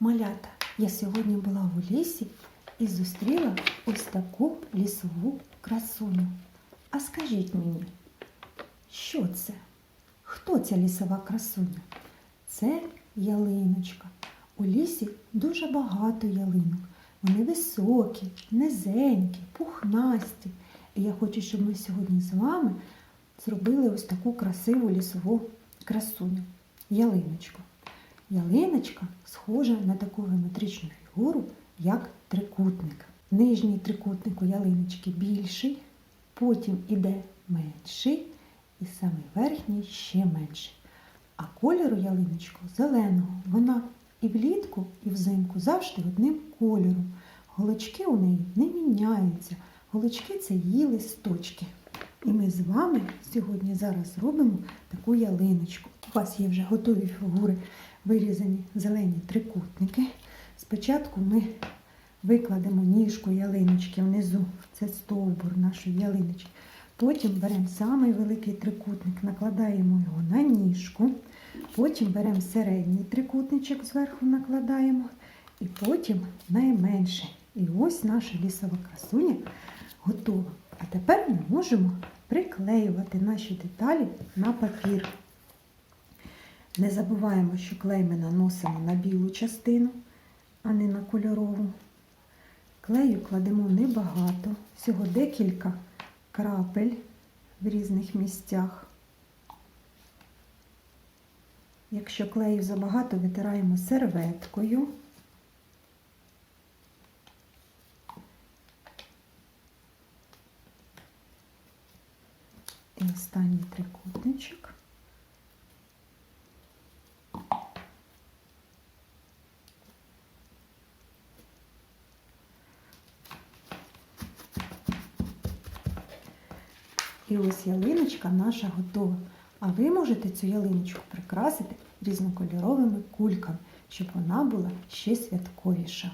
Малята, я сьогодні була у лісі і зустріла ось таку лісову красуню. А скажіть мені, що це? Хто ця лісова красуня? Це ялиночка. У лісі дуже багато ялинок. Вони високі, низенькі, пухнасті. І я хочу, щоб ми сьогодні з вами зробили ось таку красиву лісову красуню. Ялиночку. Ялиночка схожа на таку геометричну фігуру, як трикутник. Нижній трикутник у ялиночки більший, потім іде менший, і самий верхній ще менший. А кольору ялиночку зеленого. Вона і влітку, і взимку завжди одним кольором. Голочки у неї не міняються. Голочки це її листочки. І ми з вами сьогодні зараз зробимо таку ялиночку. У вас є вже готові фігури, вирізані зелені трикутники. Спочатку ми викладемо ніжку ялиночки внизу, це стовбур нашої ялиночки. Потім беремо самий великий трикутник, накладаємо його на ніжку. Потім беремо середній трикутничок зверху накладаємо. І потім найменший. І ось наша лісова красуня готова. А тепер ми можемо приклеювати наші деталі на папір. Не забуваємо, що клей ми наносимо на білу частину, а не на кольорову. Клею кладемо небагато, всього декілька крапель в різних місцях. Якщо клею забагато, витираємо серветкою. Останній трикутничок. І ось ялиночка наша готова. А ви можете цю ялиночку прикрасити різнокольоровими кульками, щоб вона була ще святковіша.